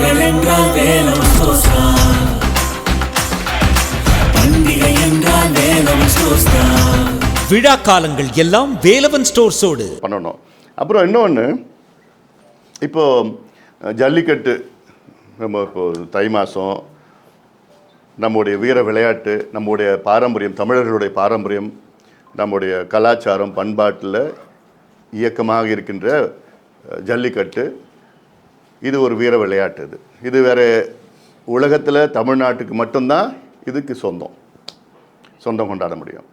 பண்டிகைகள் என்றால் வேலம் சோஸ்தா பண்டிகை என்றால் வேலம் சோஸ்தா விழா காலங்கள் எல்லாம் வேலவன் ஸ்டோர்ஸோடு. பண்ணணும். அப்புறம் இன்னொன்று இப்போ ஜல்லிக்கட்டு நம்ம இப்போ தை மாதம் நம்முடைய வீர விளையாட்டு நம்முடைய பாரம்பரியம் தமிழர்களுடைய பாரம்பரியம் நம்முடைய கலாச்சாரம் பண்பாட்டில் இயக்கமாக இருக்கின்ற ஜல்லிக்கட்டு இது ஒரு வீர விளையாட்டு இது. இது வேற உலகத்தில் தமிழ்நாட்டுக்கு மட்டும்தான் இதுக்கு சொந்தம். சொந்தம் கொண்டாட முடியும்.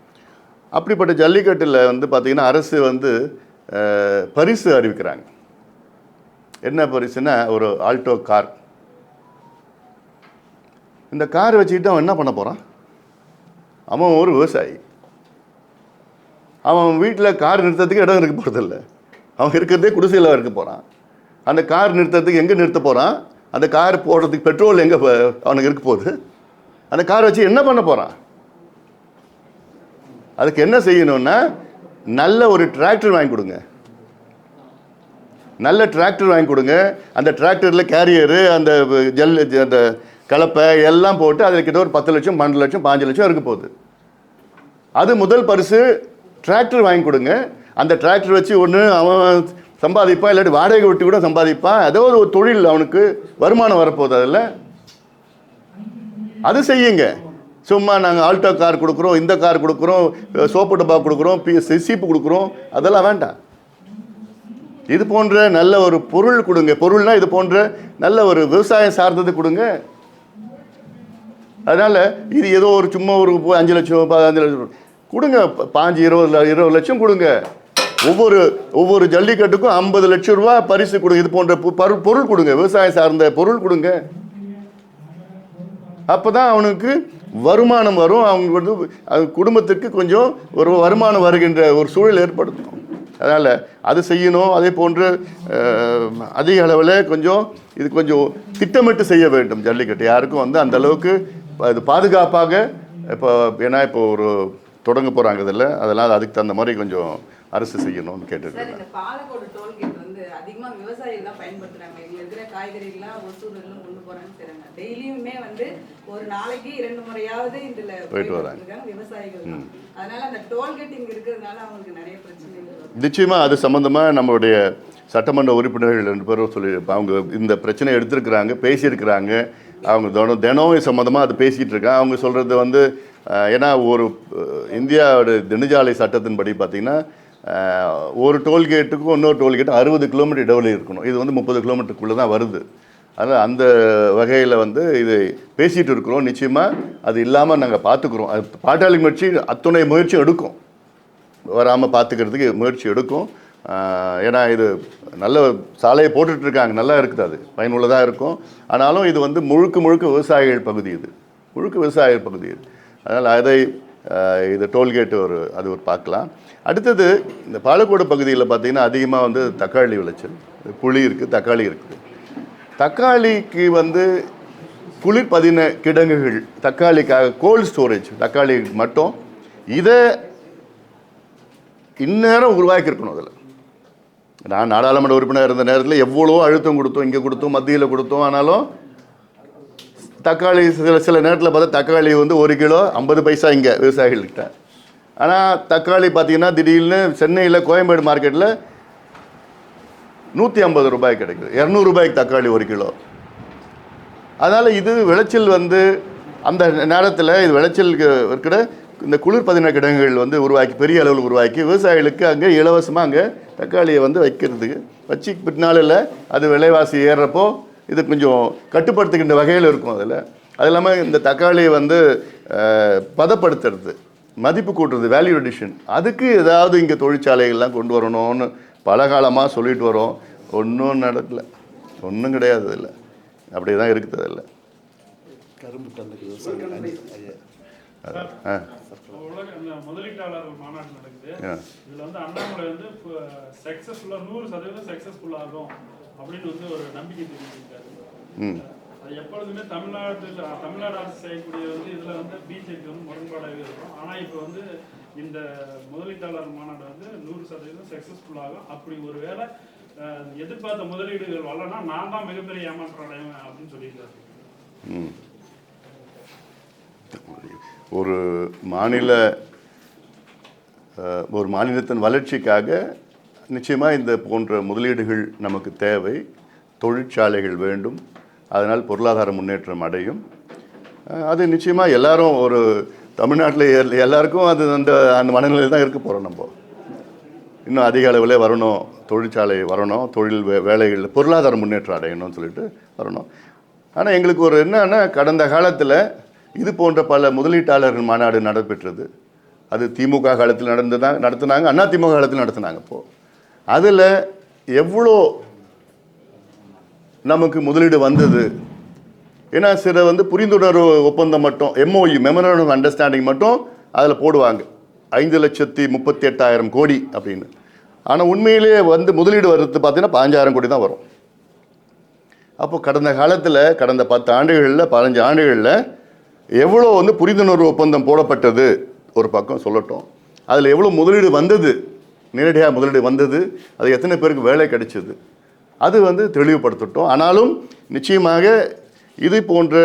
அப்படிப்பட்ட ஜல்லிக்கட்டில் வந்து பார்த்திங்கன்னா அரசு வந்து பரிசு அறிவிக்கிறாங்க. என்ன பரிசுன்னா ஒரு ஆல்டோ கார். இந்த கார் வச்சுக்கிட்டு அவன் என்ன பண்ண போகிறான் அவன் ஒரு விவசாயி. அவன் வீட்டில் கார் நிறுத்தத்துக்கு இடம் இருக்க போகிறதில்ல அவன் இருக்கிறதே குடிசையில் இருக்க போகிறான் அந்த கார் நிறுத்துறதுக்கு எங்கே நிறுத்த போகிறான் அந்த கார் போடுறதுக்கு பெட்ரோல் எங்கே அவனுக்கு இருக்க போகுது? அந்த கார் வச்சு என்ன பண்ண போகிறான் அதுக்கு என்ன செய்யணும்னா நல்ல ஒரு டிராக்டர் வாங்கி கொடுங்க. நல்ல டிராக்டர் வாங்கி கொடுங்க. அந்த டிராக்டரில் கேரியரு அந்த ஜல் அந்த கலப்பை எல்லாம் போட்டு அதில் கிட்ட ஒரு பத்து லட்சம் பன்னெண்டு லட்சம் பாஞ்சு லட்சம் இருக்க போகுது. அது முதல் பரிசு டிராக்டர் வாங்கி கொடுங்க. அந்த டிராக்டர் வச்சு ஒன்று அவன் சம்பாதிப்பா இல்லாட்டி வாடகை விட்டு கூட சம்பாதிப்பான் ஏதோ ஒரு தொழில் அவனுக்கு வருமானம் வரப்போகுது அதில் அது செய்யுங்க. சும்மா நாங்கள் ஆல்டோ கார் கொடுக்குறோம் இந்த கார் கொடுக்குறோம் சோப்பு டப்பா கொடுக்குறோம் பி சீப்பு கொடுக்குறோம் அதெல்லாம் வேண்டாம். இது போன்ற நல்ல ஒரு பொருள் கொடுங்க. பொருள்னா இது போன்ற நல்ல ஒரு விவசாயம் சார்ந்தது கொடுங்க. அதனால் இது ஏதோ ஒரு சும்மா ஒரு அஞ்சு லட்சம் பதினஞ்சு லட்சம் கொடுங்க. பாஞ்சு இருபது இருபது லட்சம் கொடுங்க. ஒவ்வொரு ஒவ்வொரு ஜல்லிக்கட்டுக்கும் ஐம்பது லட்சம் ரூபா பரிசு கொடுங்க. இது போன்ற பொருள் கொடுங்க. விவசாயம் சார்ந்த பொருள் கொடுங்க. அப்பதான் அவனுக்கு வருமானம் வரும். அவங்க வந்து அது குடும்பத்துக்கு கொஞ்சம் ஒரு வருமானம் வருகின்ற ஒரு சூழல் ஏற்படுத்தும். அதனால் அது செய்யணும். அதே போன்று அதிக அளவில் கொஞ்சம் இது கொஞ்சம் திட்டமிட்டு செய்ய வேண்டும் ஜல்லிக்கட்டு. யாருக்கும் வந்து அந்த அளவுக்கு அது பாதுகாப்பாக இப்போ ஏன்னா இப்போ ஒரு தொடங்க போகிறாங்க இதில். அதெல்லாம் அதுக்கு தகுந்த மாதிரி கொஞ்சம் அரசு செய்யணும்னு கேட்டுருக்கேன் பாலக்கோடு டோல்கேட் வந்து அதிகமா விவசாயிகள் தான் பயன்படுத்துறாங்க. இங்க இருக்கிற காய்கறிகள்லாம் ஒசூர் எல்லாம் கொண்டு போறாங்கன்னு செய்றாங்க டெய்லியுமே வந்து ஒரு நாளைக்கு இரண்டு முறையாவது இதுல போயிட்டு வராங்க. விவசாயிகள் தான். அதனால அந்த டோல்கேட் இங்க இருக்கிறதுனால அவங்களுக்கு நிறைய பிரச்சனைகள் நிச்சயமாக அது சம்மந்தமாக நம்மளுடைய சட்டமன்ற உறுப்பினர்கள் ரெண்டு பேரும் சொல்லி அவங்க இந்த பிரச்சனை எடுத்திருக்கிறாங்க பேசியிருக்கிறாங்க. அவங்க தினம் தினம் சம்மந்தமாக அது பேசிகிட்டு இருக்காங்க. அவங்க சொல்கிறது வந்து ஏன்னா ஒரு இந்தியாவோட நெடுஞ்சாலை சட்டத்தின்படி பார்த்திங்கன்னா ஒரு டோல்கேட்டுக்கும் இன்னொரு டோல்கேட்டு அறுபது கிலோமீட்டர் இடைவெளி இருக்கணும். இது வந்து முப்பது கிலோமீட்டருக்குள்ளே தான் வருது. அதனால் அந்த வகையில் வந்து இது பேசிகிட்டு இருக்கிறோம். நிச்சயமாக அது இல்லாமல் நாங்கள் பார்த்துக்குறோம் அது பாட்டாளி முயற்சி அத்துணை முயற்சியும் எடுக்கும். வராமல் பார்த்துக்கிறதுக்கு முயற்சி எடுக்கும். ஏன்னா இது நல்ல சாலையை போட்டுட்ருக்காங்க நல்லா இருக்குது அது. பயனுள்ளதாக இருக்கும். ஆனாலும் இது வந்து முழுக்க முழுக்க விவசாயிகள் பகுதி இது. முழுக்க விவசாயிகள் பகுதி இது. அதனால் அதை இது டோல்கேட்டு ஒரு அது ஒரு பார்க்கலாம். அடுத்தது இந்த பாலக்கோடு பகுதியில் பார்த்திங்கன்னா அதிகமாக வந்து தக்காளி விளைச்சல். புளி இருக்குது தக்காளி இருக்குது தக்காளிக்கு வந்து குளிர்பதின கிடங்குகள் தக்காளிக்காக கோல்ட் ஸ்டோரேஜ் தக்காளி மட்டும். இதை இந்நேரம் உருவாக்கியிருக்கணும் அதில். நான் நாடாளுமன்ற உறுப்பினர் இருந்த நேரத்தில் எவ்வளோ அழுத்தம் கொடுத்தோம் இங்கே கொடுத்தோம் மத்தியில் கொடுத்தோம் ஆனாலும் தக்காளி சில சில நேரத்தில் பார்த்தா தக்காளி வந்து ஒரு கிலோ ஐம்பது பைசா இங்கே விவசாயிகள்கிட்ட. ஆனால் தக்காளி பார்த்தீங்கன்னா திடீர்னு சென்னையில் கோயம்பேடு மார்க்கெட்டில் நூற்றி ஐம்பது ரூபாய் கிடைக்குது. இரநூறுபாய்க்கு தக்காளி ஒரு கிலோ. அதனால் இது விளைச்சல் வந்து அந்த நேரத்தில் இது விளைச்சலுக்கு இருக்கிற இந்த குளிர்பதின கிடங்குகள் வந்து உருவாக்கி பெரிய அளவில் உருவாக்கி விவசாயிகளுக்கு அங்கே இலவசமாக அங்கே தக்காளியை வந்து வைக்கிறதுக்கு வச்சு பின்னாளில் அது விலைவாசி ஏறுறப்போ இது கொஞ்சம் கட்டுப்படுத்துகின்ற வகையில் இருக்கும் அதில். அது இல்லாமல் இந்த தக்காளியை வந்து பதப்படுத்துறது. மதிப்பு கூட்டுறது வேல்யூ அடிஷன் அதுக்கு ஏதாவது இங்கே தொழிற்சாலைகள்லாம் கொண்டு வரணும்னு பல காலமாக சொல்லிட்டு வரோம். ஒன்றும் நடக்கல. ஒன்றும் கிடையாது இல்லை அப்படியே தான் இருக்குது இந்த முதலீட்டாளர்கள் மாநாடு நடக்குது. ஆ. இதுல வந்து அண்ணாமலை வந்து சக்சஸ்ஃபுல்லா நூறு சதவீதம் சக்சஸ்ஃபுல் ஆகும் அப்படின்னு வந்து ஒரு நம்பிக்கை தெரிவிச்சிருக்காரு. ம். அது எப்பொழுதுமே தமிழ்நாட்டில் தமிழ்நாடு அரசு செய்யக்கூடிய வந்து இதில் வந்து பிஜேபி வந்து முரண்பாடாகவே இருக்கும். ஆனால் இப்போ வந்து இந்த முதலீட்டாளர் மாநாடு வந்து நூறு சதவீதம் சக்சஸ்ஃபுல் ஆகும். அப்படி ஒரு வேலை எதிர்பார்த்த முதலீடுகள் வரலன்னா நான் தான் மிகப்பெரிய ஏமாற்றம் அடைவேன் அப்படின்னு சொல்லியிருக்காரு. ம். ஒரு மாநில ஒரு மாநிலத்தின் வளர்ச்சிக்காக நிச்சயமாக இந்த போன்ற முதலீடுகள் நமக்கு தேவை. தொழிற்சாலைகள் வேண்டும். அதனால் பொருளாதார முன்னேற்றம் அடையும். அது நிச்சயமாக எல்லாரும் ஒரு தமிழ்நாட்டில் எல்லாருக்கும் அது அந்த அந்த மனநிலையில் தான் இருக்க போகிறோம் நம்ம. இன்னும் அதிக அளவில் வரணும் தொழிற்சாலை வரணும் தொழில் வே வேலைகள் பொருளாதார முன்னேற்றம் அடையணும்னு சொல்லிட்டு வரணும். ஆனால் எங்களுக்கு ஒரு என்னன்னா கடந்த காலத்தில் இது போன்ற பல முதலீட்டாளர்கள் மாநாடு நடைபெற்றது. அது திமுக காலத்தில் நடந்து தான் நடத்துனாங்க அண்ணா திமுக காலத்தில் நடத்துனாங்க இப்போது அதில் எவ்வளோ நமக்கு முதலீடு வந்தது. ஏன்னா சில வந்து புரிந்துணர்வு ஒப்பந்தம் மட்டும் எம்ஓயு மெமரண்டம் அண்டர்ஸ்டாண்டிங் மட்டும் அதில் போடுவாங்க. ஐந்து லட்சத்தி முப்பத்தி எட்டாயிரம் கோடி அப்படின்னு. ஆனால் உண்மையிலேயே வந்து முதலீடு வர்றது பார்த்தீங்கன்னா பதினஞ்சாயிரம் கோடி தான் வரும். அப்போ கடந்த காலத்தில் கடந்த பத்து ஆண்டுகளில் பதினஞ்சு ஆண்டுகளில் எவ்வளோ வந்து புரிந்துணர்வு ஒப்பந்தம் போடப்பட்டது? ஒரு பக்கம் சொல்லட்டும். அதில் எவ்வளோ முதலீடு வந்தது? நேரடியாக முதலீடு வந்தது. அது எத்தனை பேருக்கு வேலை கிடைச்சது? அது வந்து தெளிவுபடுத்தட்டும். ஆனாலும் நிச்சயமாக இது போன்ற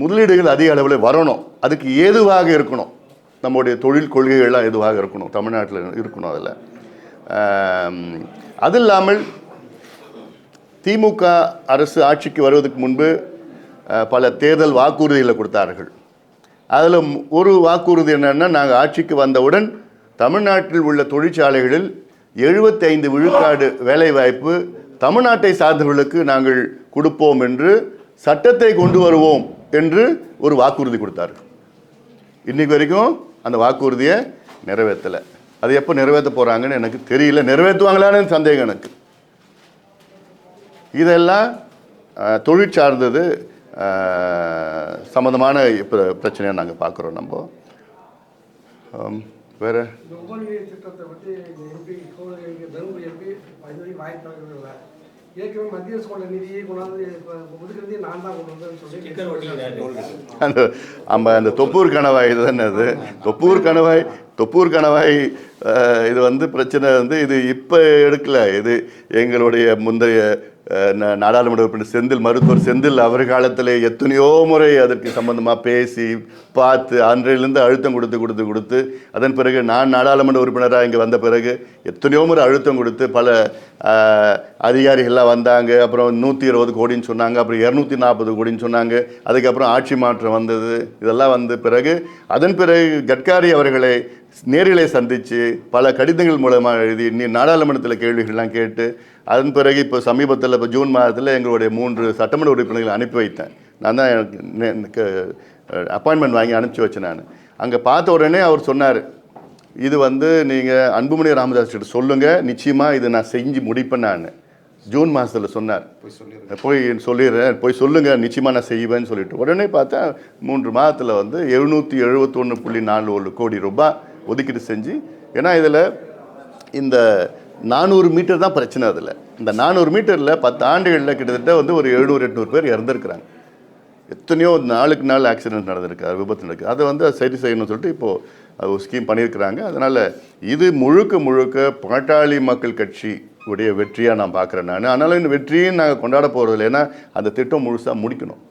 முதலீடுகள் அதிக அளவில் வரணும். அதுக்கு ஏதுவாக இருக்கணும். நம்முடைய தொழில் கொள்கைகள்லாம் எதுவாக இருக்கணும். தமிழ்நாட்டில் இருக்கணும் அதில். அது இல்லாமல் திமுக அரசு ஆட்சிக்கு வருவதற்கு முன்பு பல தேர்தல் வாக்குறுதிகளை கொடுத்தார்கள். அதில் ஒரு வாக்குறுதி என்னென்னா நாங்கள் ஆட்சிக்கு வந்தவுடன் தமிழ்நாட்டில் உள்ள தொழிற்சாலைகளில் 75 விழுக்காடு வேலைவாய்ப்பு தமிழ்நாட்டை சார்ந்தவர்களுக்கு நாங்கள் கொடுப்போம் என்று சட்டத்தை கொண்டு வருவோம் என்று ஒரு வாக்குறுதி கொடுத்தார். இன்னைக்கு வரைக்கும் அந்த வாக்குறுதியை நிறைவேற்றலை. அது எப்போ நிறைவேற்ற போகிறாங்கன்னு எனக்கு தெரியல. நிறைவேற்றுவாங்களான்னு சந்தேகம் எனக்கு. இதெல்லாம் தொழிற்சார்ந்தது தொழில் சார்ந்தது இப்போ பிரச்சனையை நாங்கள் பார்க்குறோம் நம்ம. வேற? இந்த உபநிலை திட்டத்தை பற்றி இந்த எம்பி கோவில் எம்பி தருமபுரி எம்பி இதுவரைக்கும் வாய்ப்பு இல்லை. ஏற்கனவே மத்திய அரசு கொண்ட நிதியை கொண்டாந்து இப்போ ஒதுக்குறதே நான் தான் கொண்டு வந்தேன்னு சொல்லி அந்த நம்ம அந்த தொப்பூர் கணவாய் தானே அது? தொப்பூர் கணவாய் தொப்பூர் கணவாய் இது வந்து பிரச்சனை வந்து இது இப்போ எடுக்கல. இது எங்களுடைய முந்தைய நாடாளுமன்ற உறுப்பினர் செந்தில் மருத்துவர் செந்தில் அவர் காலத்தில் எத்தனையோ முறை அதற்கு சம்பந்தமாக பேசி பார்த்து அன்றையிலிருந்து அழுத்தம் கொடுத்து கொடுத்து கொடுத்து அதன் பிறகு நான் நாடாளுமன்ற உறுப்பினராக இங்கே வந்த பிறகு எத்தனையோ முறை அழுத்தம் கொடுத்து பல அதிகாரிகள்லாம் வந்தாங்க. அப்புறம் நூற்றி இருபது கோடின்னு சொன்னாங்க. அப்புறம் இரநூத்தி நாற்பது கோடின்னு சொன்னாங்க. அதுக்கப்புறம் ஆட்சி மாற்றம் வந்தது. இதெல்லாம் வந்த பிறகு அதன் பிறகு கட்காரி அவர்களை நேரிலே சந்தித்து பல கடிதங்கள் மூலமாக எழுதி நீ நாடாளுமன்றத்தில் கேள்விகள்லாம் கேட்டு அதன் பிறகு இப்போ சமீபத்தில் இப்போ ஜூன் மாதத்தில் எங்களுடைய மூன்று சட்டமன்ற உறுப்பினர்களை அனுப்பி வைத்தேன். நான் தான் எனக்கு அப்பாயின்மெண்ட் வாங்கி அனுப்பிச்சி வச்சேன் நான். அங்கே பார்த்த உடனே அவர் சொன்னார் இது வந்து நீங்கள் அன்புமணி ராமதாஸ் கிட்ட சொல்லுங்கள் நிச்சயமாக இதை நான் செஞ்சு முடிப்பேன் நான். ஜூன் மாதத்தில் சொன்னார். போய் சொல்லிடுறேன் போய் சொல்லுங்கள் நிச்சயமாக நான் செய்வேன்னு சொல்லிட்டு. உடனே பார்த்தா மூன்று மாதத்தில் வந்து எழுநூற்றி எழுபத்தொன்று புள்ளி நாலு ஒரு கோடி ரூபாய் ஒதுக்கீடு செஞ்சு ஏன்னா இதில் இந்த நானூறு மீட்டர் தான் பிரச்சனை அதில். இந்த நானூறு மீட்டரில் பத்து ஆண்டுகளில் கிட்டத்தட்ட வந்து ஒரு எழுநூறு எட்நூறு பேர் இறந்துருக்குறாங்க. எத்தனையோ நாளுக்கு நாள் ஆக்சிடென்ட் நடந்திருக்கு அது விபத்து நடக்குது அதை வந்து சரி செய்யணும்னு சொல்லிட்டு இப்போது அது ஒரு ஸ்கீம் பண்ணியிருக்கிறாங்க. அதனால் இது முழுக்க முழுக்க பாட்டாளி மக்கள் கட்சி உடைய வெற்றியாக நான் பார்க்குறேன் நான். அதனால் இந்த வெற்றியும் நாங்கள் கொண்டாட போகிறதில்ல ஏன்னா அந்த திட்டம் முழுசாக முடிக்கணும்.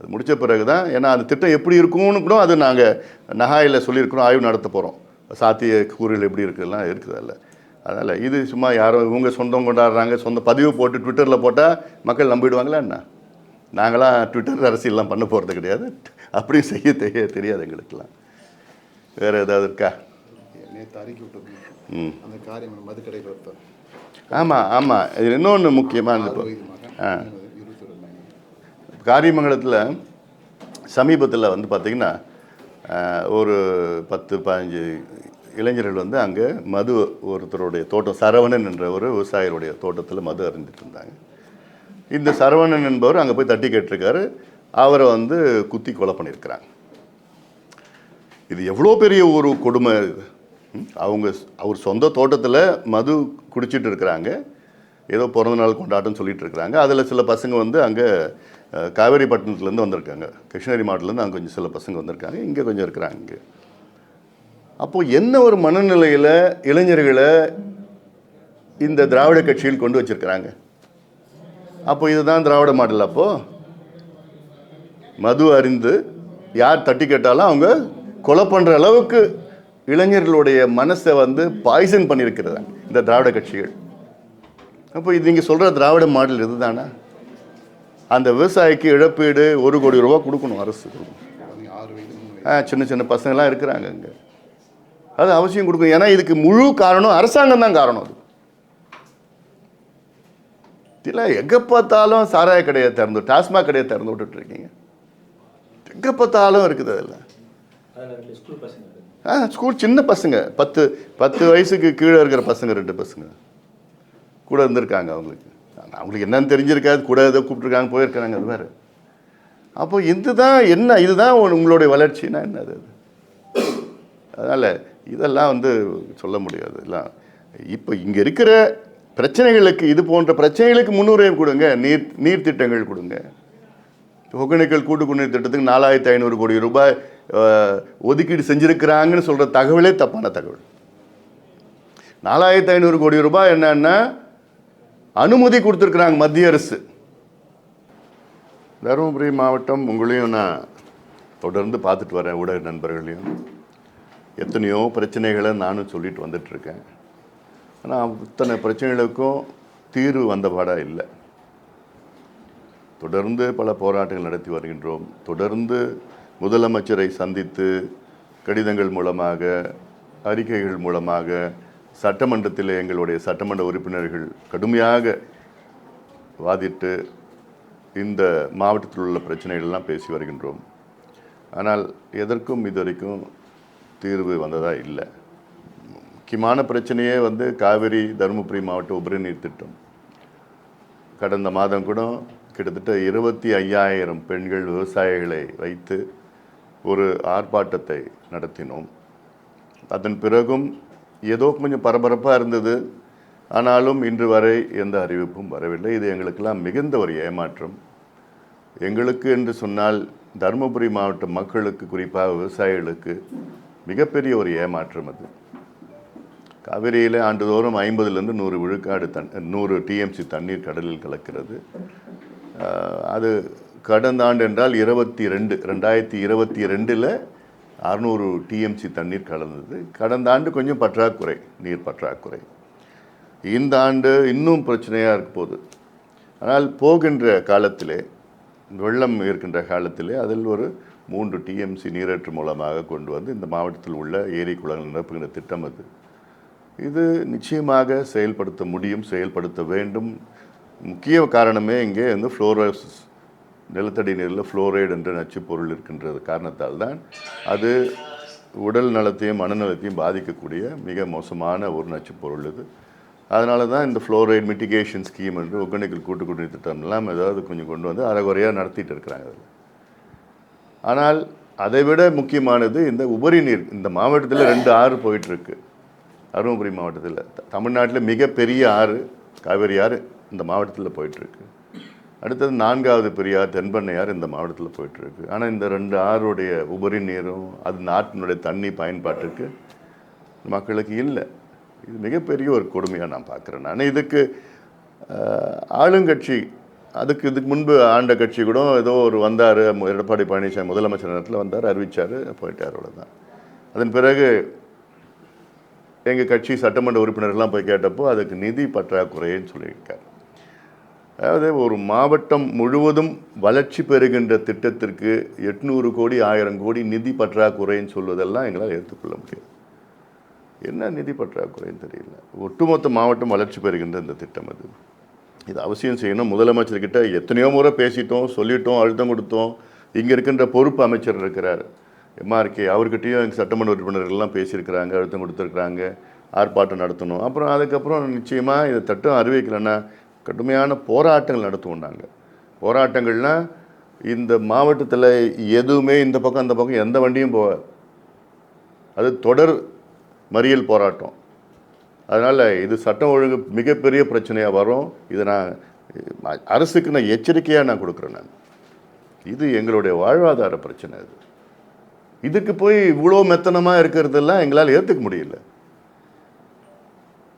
அது முடித்த பிறகு தான் ஏன்னா அந்த திட்டம் எப்படி இருக்கும்னு கூட அது நாங்கள் நகாயில் சொல்லியிருக்கிறோம் ஆய்வு நடத்த போகிறோம் சாத்திய கூறுகள் எப்படி இருக்குதுலாம் இருக்குதல்ல. அதனால் இது சும்மா யாரோ இவங்க சொந்தம் கொண்டாடுறாங்க சொந்த பதிவு போட்டு ட்விட்டரில் போட்டால் மக்கள் நம்பிடுவாங்களா என்ன? நாங்களாம் ட்விட்டர் அரசியல்லாம் பண்ண போகிறது கிடையாது. அப்படி செய்ய தெரிய தெரியாது எங்களுக்கெல்லாம். வேறு ஏதாவது இருக்கா? ம். அந்த காரியம் மதுக்கடையில் ஆமாம் ஆமாம் இது இன்னொன்று முக்கியமானது ஆ. காரியமங்கலத்தில் சமீபத்தில் வந்து பார்த்திங்கன்னா ஒரு பத்து பதினஞ்சு இளைஞர்கள் வந்து அங்கே மது ஒருத்தருடைய தோட்டம் சரவணன் என்ற ஒரு விவசாயிகளுடைய தோட்டத்தில் மது அருந்திட்டு இருந்தாங்க. இந்த சரவணன் என்பவர் அங்கே போய் தட்டி கேட்டிருக்காரு. அவரை வந்து குத்தி கொலை பண்ணியிருக்கிறாங்க. இது எவ்வளோ பெரிய ஒரு கொடுமை அவங்க அவர் சொந்த தோட்டத்தில் மது குடிச்சிட்டு இருக்கிறாங்க. ஏதோ பிறந்த நாள் கொண்டாட்டம்னு சொல்லிட்டு இருக்கிறாங்க. அதில் சில பசங்க வந்து அங்கே காவேரிப்பட்டினத்துலேருந்து வந்திருக்காங்க. கிருஷ்ணகிரி மாவட்டத்துலேருந்து அங்கே கொஞ்சம் சில பசங்க வந்திருக்காங்க. இங்கே கொஞ்சம் இருக்கிறாங்க. இங்கே அப்போது என்ன ஒரு மனநிலையில் இளைஞர்களை இந்த திராவிட கட்சியில் கொண்டு வச்சிருக்கிறாங்க? அப்போ இதுதான் திராவிட மாடல் அப்போது மது அறிந்து யார் தட்டி கேட்டாலும் அவங்க கொலை பண்ணுற அளவுக்கு இளைஞர்களுடைய மனசை வந்து பாய்சன் பண்ணியிருக்கிறதா இந்த திராவிட கட்சிகள்? அப்போ இது நீங்கள் சொல்கிற திராவிட மாடல் இதுதானா? அந்த விவசாயிக்கு இழப்பீடு ஒரு கோடி ரூபா கொடுக்கணும் அரசு. கொடுக்கணும் ஆ சின்ன சின்ன பசங்களாம் இருக்கிறாங்க இங்கே அது அவசியம் கொடுக்கும் ஏன்னா இதுக்கு முழு காரணம் அரசாங்கம் தான் காரணம் அது. இல்லை எங்கே பார்த்தாலும் சாராய கடையை திறந்து டாஸ்மாக் கடையை திறந்து விட்டுட்டு இருக்கீங்க. எங்கே பார்த்தாலும் இருக்குது அதில் ஆ ஸ்கூல் சின்ன பசங்க. பத்து பத்து வயசுக்கு கீழே இருக்கிற பசங்க ரெண்டு பசங்க. கூட இருந்திருக்காங்க அவங்களுக்கு. அவங்களுக்கு என்னன்னு தெரிஞ்சிருக்காது கூட ஏதோ கூப்பிட்டுருக்காங்க போயிருக்காங்க அது வேறு. அப்போ இதுதான் என்ன இதுதான் உங்களுடைய வளர்ச்சினா என்னது அது? அதனால் இதெல்லாம் வந்து சொல்ல முடியாது. எல்லாம் இப்போ இங்கே இருக்கிற பிரச்சனைகளுக்கு இது போன்ற பிரச்சனைகளுக்கு முன்னுரிமை கொடுங்க நீர் நீர் திட்டங்கள் கொடுங்க. ஒகேனக்கல் கூட்டு குடிநீர் திட்டத்துக்கு நாலாயிரத்தி ஐநூறு கோடி ரூபாய் ஒதுக்கீடு செஞ்சுருக்கிறாங்கன்னு சொல்கிற தகவலே தப்பான தகவல். நாலாயிரத்தி ஐநூறு கோடி ரூபாய் என்னன்னா அனுமதி கொடுத்துருக்குறாங்க மத்திய அரசு. தருமபுரி மாவட்டம் உங்களையும் நான் தொடர்ந்து பார்த்துட்டு வரேன் ஊடக நண்பர்களையும். எத்தனையோ பிரச்சனைகளை நானும் சொல்லிட்டு வந்துட்டு இருக்கேன். ஆனால் இத்தனை பிரச்சனைகளுக்கும் தீர்வு வந்த பாடாக இல்லை. தொடர்ந்து பல போராட்டங்கள் நடத்தி வருகின்றோம். தொடர்ந்து முதலமைச்சரை சந்தித்து கடிதங்கள் மூலமாக அறிக்கைகள் மூலமாக சட்டமன்றத்தில் எங்களுடைய சட்டமன்ற உறுப்பினர்கள் கடுமையாக வாதிட்டு இந்த மாவட்டத்தில் உள்ள பிரச்சனைகள்லாம் பேசி வருகின்றோம். ஆனால் எதற்கும் இதுவரைக்கும் தீர்வு வந்ததாக இல்லை. முக்கியமான பிரச்சனையே வந்து காவிரி தருமபுரி மாவட்ட உபரிநீர் திட்டம். கடந்த மாதம் கூட கிட்டத்தட்ட இருபத்தி ஐயாயிரம் பெண்கள் விவசாயிகளை வைத்து ஒரு ஆர்ப்பாட்டத்தை நடத்தினோம். அதன் பிறகும் ஏதோ கொஞ்சம் பரபரப்பாக இருந்தது. ஆனாலும் இன்று வரை எந்த அறிவிப்பும் வரவில்லை. இது எங்களுக்கெல்லாம் மிகுந்த ஒரு ஏமாற்றம். எங்களுக்கு என்று சொன்னால் தருமபுரி மாவட்ட மக்களுக்கு குறிப்பாக விவசாயிகளுக்கு மிகப்பெரிய ஒரு ஏமாற்றம் அது. காவிரியில் ஆண்டுதோறும் ஐம்பதுலேருந்து நூறு விழுக்காடு தன் நூறு டிஎம்சி தண்ணீர் கடலில் கலக்கிறது. அது கடந்த ஆண்டு என்றால் இருபத்தி ரெண்டு ரெண்டாயிரத்தி இருபத்தி ரெண்டில் அறுநூறு டிஎம்சி தண்ணீர் கலந்தது. கடந்த ஆண்டு கொஞ்சம் பற்றாக்குறை நீர் பற்றாக்குறை. இந்த ஆண்டு இன்னும் பிரச்சனையாக இருக்க போகுது. ஆனால் போகின்ற காலத்திலே வெள்ளம் இருக்கின்ற காலத்திலே அதில் ஒரு மூன்று டிஎம்சி நீரேற்று மூலமாக கொண்டு வந்து இந்த மாவட்டத்தில் உள்ள ஏரி குளங்கள் நிரப்புகின்ற திட்டம் அது. இது நிச்சயமாக செயல்படுத்த முடியும் செயல்படுத்த வேண்டும். முக்கிய காரணமே இங்கே வந்து ஃப்ளோரோசிஸ் நிலத்தடி நீரில் ஃப்ளோரைடு என்ற நச்சு பொருள் இருக்கின்றது. காரணத்தால் தான் அது உடல் நலத்தையும் மனநலத்தையும் பாதிக்கக்கூடிய மிக மோசமான ஒரு நச்சு பொருள் இது. அதனால தான் இந்த ஃப்ளோரைடு மிட்டிகேஷன் ஸ்கீம் என்று ஒகேனக்கல் கூட்டு திட்டம்லாம் திட்டம் ஏதாவது கொஞ்சம் கொண்டு வந்து அறகுறையாக நடத்திட்டு இருக்கிறாங்க அதில். ஆனால் அதை விட முக்கியமானது இந்த உபரி நீர். இந்த மாவட்டத்தில் ரெண்டு ஆறு போயிட்டுருக்கு. தருமபுரி மாவட்டத்தில். தமிழ்நாட்டில் மிகப்பெரிய ஆறு காவேரி ஆறு இந்த மாவட்டத்தில் போயிட்டுருக்கு. அடுத்தது நான்காவது பெரியார் தென்பண்ணையார் இந்த மாவட்டத்தில் போயிட்டுருக்கு. ஆனால் இந்த ரெண்டு ஆறுடைய உபரி நீரும் அது நாட்டினுடைய தண்ணி பயன்பாட்டுக்கு மக்களுக்கு இல்லை. இது மிகப்பெரிய ஒரு கொடுமையாக நான் பார்க்குறேன் நான். இதுக்கு ஆளுங்கட்சி அதுக்கு இதுக்கு முன்பு ஆண்ட கட்சி கூட ஏதோ ஒரு வந்தார் எடப்பாடி பழனிசாமி முதலமைச்சர் நேரத்தில் வந்தார் அறிவித்தார் போயிட்டார் அவ்வளோதான் அதன் பிறகு எங்கள் கட்சி சட்டமன்ற உறுப்பினர்கள்லாம் போய் கேட்டப்போ அதுக்கு நிதி பற்றாக்குறைன்னு சொல்லியிருக்கார். அதாவது ஒரு மாவட்டம் முழுவதும் வளர்ச்சி பெறுகின்ற திட்டத்திற்கு எட்நூறு கோடி ஆயிரம் கோடி நிதி பற்றாக்குறைன்னு சொல்வதெல்லாம் எங்களால் ஏற்றுக்கொள்ள முடியாது. என்ன நிதி பற்றாக்குறைன்னு தெரியல. ஒட்டுமொத்த மாவட்டம் வளர்ச்சி பெறுகின்ற இந்த திட்டம் அது. இது அவசியம் செய்யணும். முதலமைச்சர்கிட்ட எத்தனையோ முறை பேசிட்டோம் சொல்லிட்டோம் அழுத்தம் கொடுத்தோம். இங்கே இருக்கின்ற பொறுப்பு அமைச்சர் இருக்கிறார். எம்ஆர்கே அவர்கிட்டையும் எங்கள் சட்டமன்ற உறுப்பினர்கள்லாம் பேசியிருக்கிறாங்க அழுத்தம் கொடுத்துருக்குறாங்க ஆர்ப்பாட்டம் நடத்தணும். அப்புறம் அதுக்கப்புறம் நிச்சயமாக இதை தட்டம் அறிவிக்கலைன்னா கடுமையான போராட்டங்கள் நடத்துவோம் நாங்கள் போராட்டங்கள்னா இந்த மாவட்டத்தில் எதுவுமே இந்த பக்கம் அந்த பக்கம் எந்த வண்டியும் போகாது அது தொடர் மறியல் போராட்டம். அதனால் இது சட்டம் ஒழுங்கு மிகப்பெரிய பிரச்சனையாக வரும். இதை நான் அரசுக்கு நான் எச்சரிக்கையாக நான் கொடுக்குறேன் நான். இது எங்களுடைய வாழ்வாதார பிரச்சனை இது இதுக்கு போய் இவ்வளோ மெத்தனமாக இருக்கிறதெல்லாம் எங்களால் ஏற்றுக்க முடியல.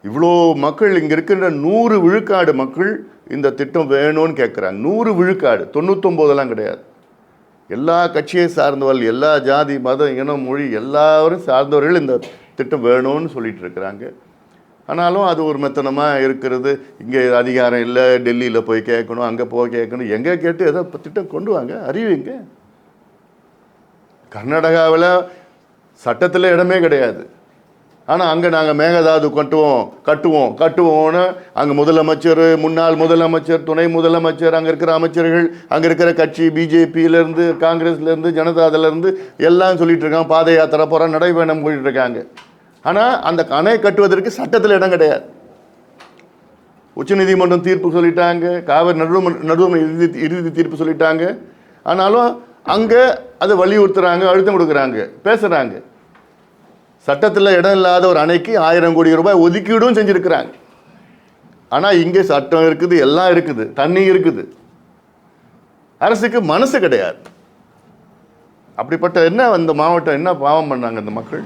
இவ்வளோ மக்கள் இங்கே இருக்கின்ற நூறு விழுக்காடு மக்கள் இந்த திட்டம் வேணும்னு கேட்குறாங்க நூறு விழுக்காடு. தொண்ணூத்தொம்போதெல்லாம் கிடையாது. எல்லா கட்சியை சார்ந்தவர்கள் எல்லா ஜாதி மதம் இனம் மொழி எல்லாரும் சார்ந்தவர்கள் இந்த திட்டம் வேணும்னு சொல்லிட்டு இருக்கிறாங்க. ஆனாலும் அது ஒரு மெத்தனமாக இருக்கிறது. இங்கே அதிகாரம் இல்லை டெல்லியில் போய் கேட்கணும் அங்கே போய் கேட்கணும் எங்கே கேட்டு ஏதோ திட்டம் கொண்டு வாங்க. அறிவிங்க கர்நாடகாவில் சட்டத்தில் இடமே கிடையாது. ஆனால் அங்கே நாங்கள் மேகதாது கட்டுவோம் கட்டுவோம் கட்டுவோம்னு அங்கே முதலமைச்சர் முன்னாள் முதலமைச்சர் துணை முதலமைச்சர் அங்கே இருக்கிற அமைச்சர்கள் அங்கே இருக்கிற கட்சி பிஜேபியிலேருந்து காங்கிரஸ்லேருந்து ஜனதாதிலேருந்து எல்லாம் சொல்லிட்டு இருக்காங்க பாத யாத்திரை போகிற நடைபயணம் போயிட்டு இருக்காங்க. ஆனால் அந்த அணை கட்டுவதற்கு சட்டத்தில் இடம் கிடையாது. உச்சநீதிமன்றம் தீர்ப்பு சொல்லிட்டாங்க காவிரி நடுவு நடுவு இறுதி இறுதி தீர்ப்பு சொல்லிட்டாங்க. ஆனாலும் அங்கே அதை வலியுறுத்துகிறாங்க அழுத்தம் கொடுக்குறாங்க பேசுகிறாங்க சட்டத்தில் இடம் இல்லாத ஒரு அணைக்கு ஆயிரம் கோடி ரூபாய் ஒதுக்கீடும் செஞ்சுருக்கிறாங்க. ஆனால் இங்கே சட்டம் இருக்குது எல்லாம் இருக்குது தண்ணி இருக்குது. அரசுக்கு மனசு கிடையாது. அப்படிப்பட்ட என்ன அந்த மாவட்டம் என்ன பாவம் பண்ணாங்க அந்த மக்கள்?